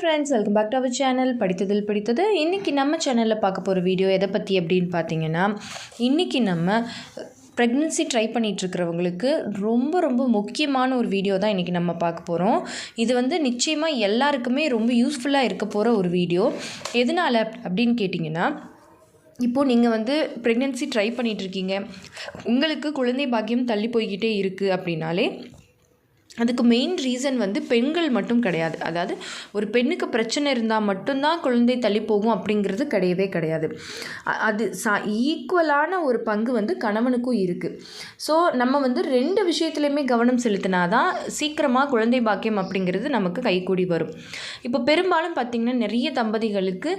Friends welcome back to our channel படித்ததில் படித்தது. இன்றைக்கி நம்ம சேனலில் பார்க்க போகிற வீடியோ எதை பற்றி அப்படின்னு பார்த்தீங்கன்னா இன்றைக்கி நம்ம ப்ரெக்னென்சி ட்ரை பண்ணிகிட்ருக்கிறவங்களுக்கு ரொம்ப ரொம்ப முக்கியமான ஒரு வீடியோ தான் இன்றைக்கி நம்ம பார்க்க போகிறோம் இது வந்து நிச்சயமாக எல்லாருக்குமே ரொம்ப யூஸ்ஃபுல்லாக இருக்க போகிற ஒரு வீடியோ எதனால் அப்படின்னு கேட்டிங்கன்னா இப்போது நீங்கள் வந்து ப்ரெக்னென்சி ட்ரை பண்ணிகிட்ருக்கீங்க உங்களுக்கு குழந்தை பாக்கியம் தள்ளி போய்கிட்டே இருக்குது அப்படின்னாலே அதுக்கு மெயின் ரீசன் வந்து பெண்கள் மட்டும் கிடையாது. அதாவது ஒரு பெண்ணுக்கு பிரச்சனை இருந்தால் மட்டும்தான் குழந்தை தள்ளி போகும் அப்படிங்கிறது கிடையவே கிடையாது. அது சா ஈக்குவலான ஒரு பங்கு வந்து கணவனுக்கும் இருக்குது ஸோ நம்ம வந்து ரெண்டு விஷயத்துலையுமே கவனம் செலுத்தினா தான் சீக்கிரமாக குழந்தை பாக்கியம் அப்படிங்கிறது நமக்கு கைகூடி வரும். இப்போ பெரும்பாலும் பார்த்திங்கன்னா நிறைய தம்பதிகளுக்கு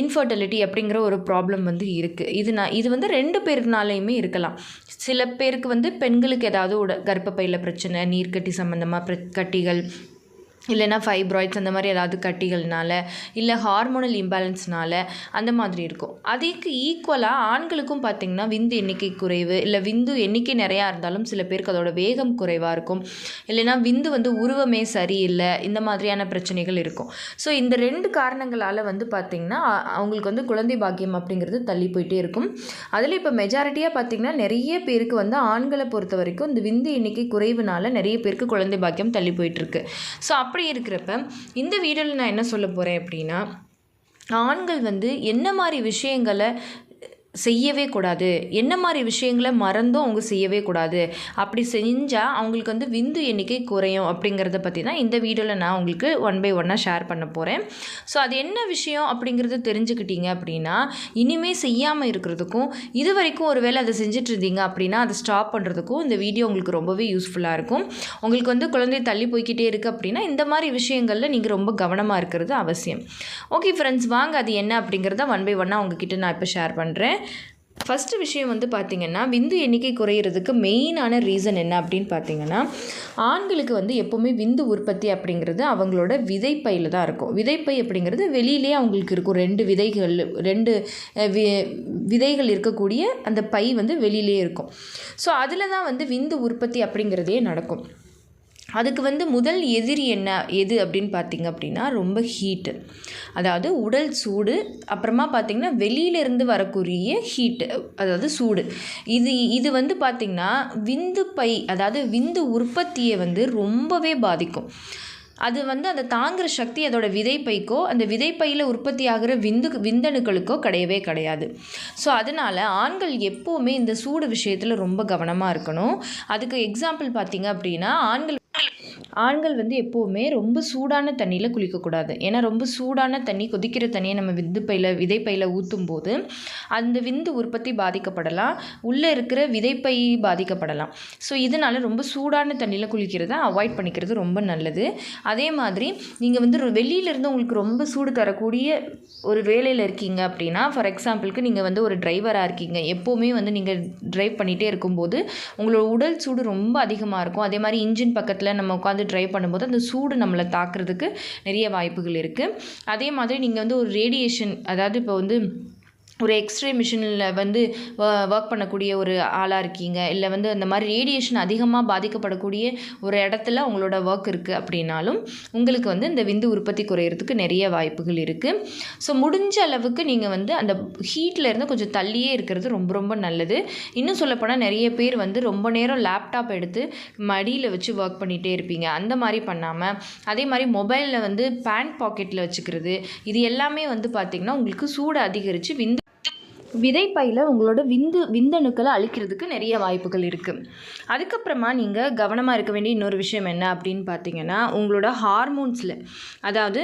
இன்ஃபர்டிலிட்டி அப்படிங்கிற ஒரு ப்ராப்ளம் வந்து இருக்குது இது நான் இது வந்து ரெண்டு பேருனாலையுமே இருக்கலாம். சில பேருக்கு வந்து பெண்களுக்கு ஏதாவது உட கர்ப்பப்பையில் பிரச்சனை நீர்க்கட்டி சம்மந்தமாக பிர கட்டிகள் இல்லைன்னா ஃபைப்ராய்ட்ஸ் அந்த மாதிரி ஏதாவது கட்டிகள்னால இல்லை ஹார்மோனல் இம்பேலன்ஸ்னால அந்த மாதிரி இருக்கும். அதுக்கு ஈக்குவலாக ஆண்களுக்கும் பார்த்திங்கன்னா விந்து எண்ணிக்கை குறைவு இல்லை விந்து எண்ணிக்கை நிறையா இருந்தாலும் சில பேருக்கு அதோட வேகம் குறைவாக இருக்கும். இல்லைன்னா விந்து வந்து உருவமே சரியில்லை இந்த மாதிரியான பிரச்சனைகள் இருக்கும். ஸோ இந்த ரெண்டு காரணங்களால் வந்து பார்த்திங்கன்னா அவங்களுக்கு வந்து குழந்தை பாக்கியம் அப்படிங்கிறது தள்ளி போயிட்டே இருக்கும். அதில் இப்போ மெஜாரிட்டியாக பார்த்திங்கன்னா நிறைய பேருக்கு வந்து ஆண்களை பொறுத்த வரைக்கும் இந்த விந்து எண்ணிக்கை குறைவுனால நிறைய பேருக்கு குழந்தை பாக்கியம் தள்ளி போயிட்டுருக்கு ஸோ அப்படி இருக்கிறப்ப இந்த வீடியோவில் நான் என்ன சொல்ல போகிறேன் அப்படின்னா ஆண்கள் வந்து என்ன மாதிரி விஷயங்களை செய்யவே கூடாது. என்ன மாதிரி விஷயங்களை மறந்தும் அவங்க செய்யவே கூடாது. அப்படி செஞ்சால் அவங்களுக்கு வந்து விந்து எண்ணிக்கை குறையும் அப்படிங்கிறத பற்றி தான் இந்த வீடியோவில் நான் உங்களுக்கு ஒன் பை ஒன்னாக ஷேர் பண்ண போகிறேன் ஸோ அது என்ன விஷயம் அப்படிங்கிறத தெரிஞ்சுக்கிட்டீங்க அப்படின்னா இனிமே செய்யாமல் இருக்கிறதுக்கும் இது வரைக்கும் ஒரு வேளை அதை செஞ்சுட்டு இருந்தீங்க அப்படின்னா அதை ஸ்டாப் பண்ணுறதுக்கும் இந்த வீடியோ உங்களுக்கு ரொம்பவே யூஸ்ஃபுல்லாக இருக்கும். உங்களுக்கு வந்து குழந்தை தள்ளி போய்க்கிட்டே இருக்குது அப்படின்னா இந்த மாதிரி விஷயங்களில் நீங்கள் ரொம்ப கவனமாக இருக்கிறது அவசியம். ஓகே ஃப்ரெண்ட்ஸ் வாங்க அது என்ன அப்படிங்கிறத ஒன் பை ஒன்னாக உங்ககிட்ட நான் இப்போ ஷேர் பண்ணுறேன் ஃபஸ்ட்டு விஷயம் வந்து பார்த்திங்கன்னா விந்து எண்ணிக்கை குறையிறதுக்கு மெயினான ரீசன் என்ன அப்படின்னு பார்த்தீங்கன்னா ஆண்களுக்கு வந்து எப்போவுமே விந்து உற்பத்தி அப்படிங்கிறது அவங்களோட விதைப்பையில் தான் இருக்கும். விதைப்பை அப்படிங்கிறது வெளியிலே அவங்களுக்கு இருக்கும். ரெண்டு விதைகள் ரெண்டு வி விதைகள் இருக்கக்கூடிய அந்த பை வந்து வெளியிலே இருக்கும். ஸோ அதில் தான் வந்து விந்து உற்பத்தி அப்படிங்கிறதே நடக்கும். அதுக்கு வந்து முதல் எதிரி என்ன எது அப்படின்னு பார்த்தீங்க அப்படின்னா ரொம்ப ஹீட்டு அதாவது உடல் சூடு அப்புறமா பார்த்திங்கன்னா வெளியிலேருந்து வரக்கூடிய ஹீட்டு அதாவது சூடு. இது இது வந்து பார்த்திங்கன்னா விந்து பை அதாவது விந்து உற்பத்தியை வந்து ரொம்பவே பாதிக்கும். அது வந்து அந்த தாங்குகிற சக்தி அதோட விதைப்பைக்கோ அந்த விதைப்பையில் உற்பத்தி ஆகிற விந்து விந்தணுக்களுக்கோ கிடையவே கிடையாது. ஸோ அதனால் ஆண்கள் எப்போவுமே இந்த சூடு விஷயத்தில் ரொம்ப கவனமாக இருக்கணும். அதுக்கு எக்ஸாம்பிள் பார்த்திங்க அப்படின்னா ஆண்கள் ஆண்கள் வந்து எப்போவுமே ரொம்ப சூடான தண்ணியில் குளிக்கக்கூடாது. ஏன்னா ரொம்ப சூடான தண்ணி கொதிக்கிற தண்ணியை நம்ம விந்து பையில் விதைப்பையில் ஊற்றும் போது அந்த விந்து உற்பத்தி பாதிக்கப்படலாம். உள்ளே இருக்கிற விதைப்பை பாதிக்கப்படலாம். ஸோ இதனால் ரொம்ப சூடான தண்ணியில் குளிக்கிறத அவாய்ட் பண்ணிக்கிறது ரொம்ப நல்லது. அதே மாதிரி நீங்கள் வந்து வெளியிலேருந்து வெளியில இருந்து உங்களுக்கு ரொம்ப சூடு தரக்கூடிய ஒரு வேலையில் இருக்கீங்க அப்படின்னா ஃபார் எக்ஸாம்பிளுக்கு நீங்கள் வந்து ஒரு டிரைவராக இருக்கீங்க. எப்போவுமே வந்து நீங்கள் டிரைவ் பண்ணிகிட்டே இருக்கும்போது உங்களோட உடல் சூடு ரொம்ப அதிகமாக இருக்கும். அதே மாதிரி இன்ஜின் பக்கத்தில் நம்ம உட்காந்து டிரைவ் பண்ணும்போது அந்த சூடு நம்மளை தாக்குறதுக்கு நிறைய வாய்ப்புகள் இருக்குது அதே மாதிரி நீங்கள் வந்து ஒரு ரேடியேஷன் அதாவது இப்போ வந்து ஒரு எக்ஸ்ரே மிஷினில் வந்து ஒர்க் பண்ணக்கூடிய ஒரு ஆளாக இருக்கீங்க. இல்லை வந்து அந்த மாதிரி ரேடியேஷன் அதிகமாக பாதிக்கப்படக்கூடிய ஒரு இடத்துல உங்களோட ஒர்க் இருக்குது அப்படின்னாலும் உங்களுக்கு வந்து இந்த விந்து உற்பத்தி குறையிறதுக்கு நிறைய வாய்ப்புகள் இருக்குது ஸோ முடிஞ்ச அளவுக்கு நீங்கள் வந்து அந்த ஹீட்டில் இருந்து கொஞ்சம் தள்ளியே இருக்கிறது ரொம்ப ரொம்ப நல்லது. இன்னும் சொல்லப்போனால் நிறைய பேர் வந்து ரொம்ப நேரம் லேப்டாப் எடுத்து மடியில் வச்சு ஒர்க் பண்ணிகிட்டே இருப்பீங்க. அந்த மாதிரி பண்ணாமல் அதே மாதிரி மொபைலில் வந்து பேண்ட் பாக்கெட்டில் வச்சுக்கிறது இது எல்லாமே வந்து பார்த்திங்கன்னா உங்களுக்கு சூடு அதிகரித்து விந்து விதைப்பையில் உங்களோட விந்து விந்தணுக்களை அழிக்கிறதுக்கு நிறைய வாய்ப்புகள் இருக்குது அதுக்கப்புறமா நீங்கள் கவனமாக இருக்க வேண்டிய இன்னொரு விஷயம் என்ன அப்படின்னு பார்த்தீங்கன்னா உங்களோட ஹார்மோன்ஸில் அதாவது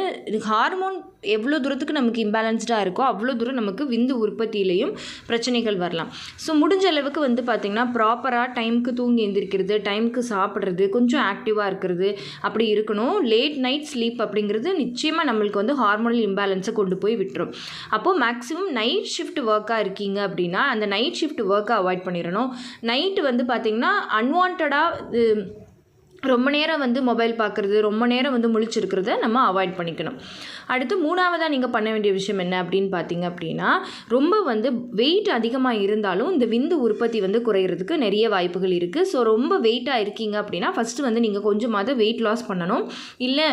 ஹார்மோன் எவ்வளோ தூரத்துக்கு நமக்கு இம்பேலன்ஸ்டாக இருக்கோ அவ்வளோ தூரம் நமக்கு விந்து உற்பத்தியிலையும் பிரச்சனைகள் வரலாம். ஸோ முடிஞ்ச அளவுக்கு வந்து பார்த்திங்கன்னா ப்ராப்பராக டைமுக்கு தூங்கி எழுந்திரிக்கிறது டைமுக்கு சாப்பிட்றது கொஞ்சம் ஆக்டிவாக இருக்கிறது அப்படி இருக்கணும். லேட் நைட் ஸ்லீப் அப்படிங்கிறது நிச்சயமாக நம்மளுக்கு வந்து ஹார்மோனல் இம்பேலன்ஸை கொண்டு போய் விட்டுரும். அப்போது மேக்ஸிமம் நைட் ஷிஃப்ட் ஒர்க் ஒர்க்காக இருக்கீங்க அப்படின்னா அந்த நைட் ஷிஃப்ட் ஒர்க்கை அவாய்ட் பண்ணிடணும் நைட்டு வந்து பார்த்திங்கன்னா அன்வான்டாக ரொம்ப நேரம் வந்து மொபைல் பார்க்குறது ரொம்ப நேரம் வந்து முழிச்சிருக்கிறத நம்ம அவாய்ட் பண்ணிக்கணும். அடுத்து மூணாவதாக நீங்கள் பண்ண வேண்டிய விஷயம் என்ன அப்படின்னு பார்த்தீங்க அப்படின்னா ரொம்ப வந்து வெயிட் அதிகமாக இருந்தாலும் இந்த விந்து உற்பத்தி வந்து குறையிறதுக்கு நிறைய வாய்ப்புகள் இருக்குது ஸோ ரொம்ப வெயிட்டாக இருக்கீங்க அப்படின்னா ஃபஸ்ட்டு வந்து நீங்கள் கொஞ்சமாவது வெயிட் லாஸ் பண்ணணும். இல்லை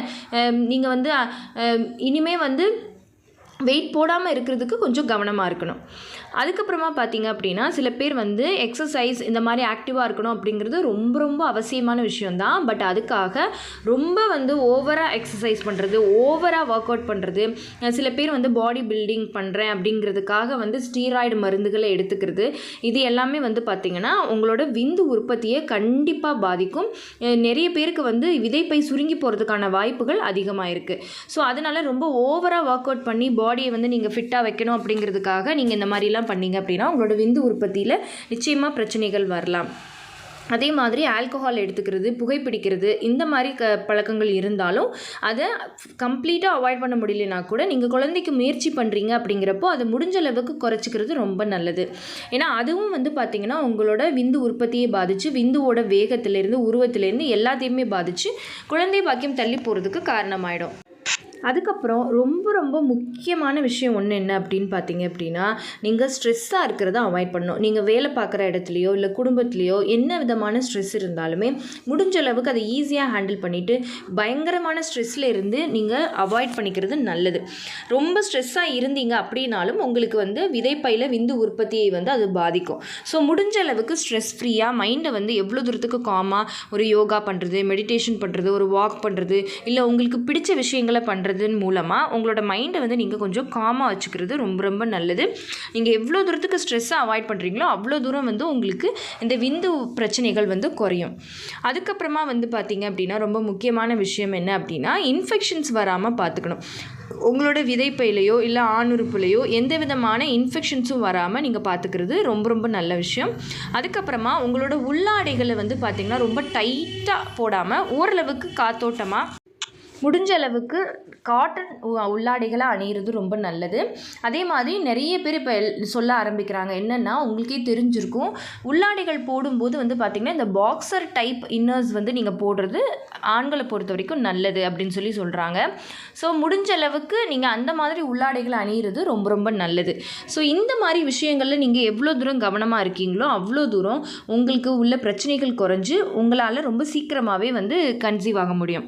நீங்கள் வந்து இனிமேல் வந்து வெயிட் போடாமல் இருக்கிறதுக்கு கொஞ்சம் கவனமாக இருக்கணும். அதுக்கப்புறமா பார்த்தீங்க அப்படின்னா சில பேர் வந்து எக்ஸசைஸ் இந்த மாதிரி ஆக்டிவாக இருக்கணும் அப்படிங்கிறது ரொம்ப ரொம்ப அவசியமான விஷயம்தான். பட் அதுக்காக ரொம்ப வந்து ஓவராக எக்ஸசைஸ் பண்ணுறது ஓவராக ஒர்க் அவுட் பண்ணுறது சில பேர் வந்து பாடி பில்டிங் பண்ணுறேன் அப்படிங்கிறதுக்காக வந்து ஸ்டீராய்டு மருந்துகளை எடுத்துக்கிறது. இது எல்லாமே வந்து பார்த்திங்கன்னா உங்களோட விந்து உற்பத்தியை கண்டிப்பாக பாதிக்கும். நிறைய பேருக்கு வந்து விதைப்பை சுருங்கி போகிறதுக்கான வாய்ப்புகள் அதிகமாக இருக்குது ஸோ அதனால் ரொம்ப ஓவராக ஒர்க் அவுட் பண்ணி பாடியை வந்து நீங்கள் ஃபிட்டாக வைக்கணும் அப்படிங்கிறதுக்காக நீங்கள் இந்த மாதிரிலாம் பண்ணீங்க அப்படின்னா உங்களோட விந்து உற்பத்தியில் நிச்சயமாக பிரச்சனைகள் வரலாம். அதே மாதிரி ஆல்கஹால் எடுத்துக்கிறது புகைப்பிடிக்கிறது இந்த மாதிரி க பழக்கங்கள் இருந்தாலும் அதை கம்ப்ளீட்டாக அவாய்ட் பண்ண முடியலனா கூட நீங்கள் குழந்தைக்கு முயற்சி பண்ணுறீங்க அப்படிங்கிறப்போ அதை முடிஞ்ச அளவுக்கு குறைச்சிக்கிறது ரொம்ப நல்லது. ஏன்னா அதுவும் வந்து பார்த்திங்கன்னா உங்களோட விந்து உற்பத்தியை பாதித்து விந்துவோட வேகத்திலேருந்து உருவத்திலேருந்து எல்லாத்தையுமே பாதித்து குழந்தை பாக்கியம் தள்ளி போகிறதுக்கு காரணமாயிடும். அதுக்கப்புறம் ரொம்ப ரொம்ப முக்கியமான விஷயம் ஒன்று என்ன அப்படின்னு பார்த்தீங்க அப்படின்னா நீங்கள் ஸ்ட்ரெஸ்ஸாக இருக்கிறத அவாய்ட் பண்ணணும். நீங்கள் வேலை பார்க்குற இடத்துலையோ இல்லை குடும்பத்துலேயோ என்ன விதமான ஸ்ட்ரெஸ் இருந்தாலுமே முடிஞ்ச அளவுக்கு அதை ஈஸியாக ஹேண்டில் பண்ணிவிட்டு பயங்கரமான ஸ்ட்ரெஸ்ஸில் இருந்து நீங்கள் அவாய்ட் பண்ணிக்கிறது நல்லது. ரொம்ப ஸ்ட்ரெஸ்ஸாக இருந்தீங்க அப்படின்னாலும் உங்களுக்கு வந்து விதைப்பையில் விந்து உற்பத்தியை வந்து அது பாதிக்கும். ஸோ முடிஞ்ச அளவுக்கு ஸ்ட்ரெஸ் ஃப்ரீயாக மைண்டை வந்து எவ்வளோ தூரத்துக்கு காமாக ஒரு யோகா பண்ணுறது மெடிடேஷன் பண்ணுறது ஒரு வாக் பண்ணுறது இல்லை உங்களுக்கு பிடிச்ச விஷயங்களை பண்ணுறதன் மூலமாக உங்களோட மைண்டை வந்து நீங்கள் கொஞ்சம் காமாக வச்சுக்கிறது ரொம்ப ரொம்ப நல்லது. நீங்கள் எவ்வளோ தூரத்துக்கு ஸ்ட்ரெஸ்ஸை அவாய்ட் பண்ணுறீங்களோ அவ்வளோ தூரம் வந்து உங்களுக்கு இந்த விந்து பிரச்சனைகள் வந்து குறையும். அதுக்கப்புறமா வந்து பார்த்தீங்க அப்படின்னா ரொம்ப முக்கியமான விஷயம் என்ன அப்படின்னா இன்ஃபெக்ஷன்ஸ் வராமல் பார்த்துக்கணும் உங்களோட விதைப்பையிலையோ இல்லை ஆணுறுப்புலையோ எந்த விதமான இன்ஃபெக்ஷன்ஸும் வராமல் நீங்கள் பார்த்துக்கிறது ரொம்ப ரொம்ப நல்ல விஷயம். அதுக்கப்புறமா உங்களோட உள்ளாடைகளை வந்து பார்த்திங்கன்னா ரொம்ப டைட்டாக போடாமல் ஓரளவுக்கு காத்தோட்டமாக முடிஞ்ச அளவுக்கு காட்டன் உள்ளாடைகளை அணியிறது ரொம்ப நல்லது. அதே மாதிரி நிறைய பேர் இப்போ சொல்ல ஆரம்பிக்கிறாங்க. என்னென்னா உங்களுக்கே தெரிஞ்சிருக்கும். உள்ளாடைகள் போடும்போது வந்து பார்த்திங்கன்னா இந்த பாக்ஸர் டைப் இன்னர்ஸ் வந்து நீங்கள் போடுறது ஆண்களை பொறுத்த வரைக்கும் நல்லது அப்படின்னு சொல்லி சொல்கிறாங்க ஸோ முடிஞ்ச அளவுக்கு நீங்கள் அந்த மாதிரி உள்ளாடைகளை அணியிறது ரொம்ப ரொம்ப நல்லது. ஸோ இந்த மாதிரி விஷயங்களில் நீங்கள் எவ்வளோ தூரம் கவனமாக இருக்கீங்களோ அவ்வளோ தூரம் உங்களுக்கு உள்ள பிரச்சனைகள் குறைஞ்சு உங்களால் ரொம்ப சீக்கிரமாகவே வந்து கன்சீவ் ஆக முடியும்.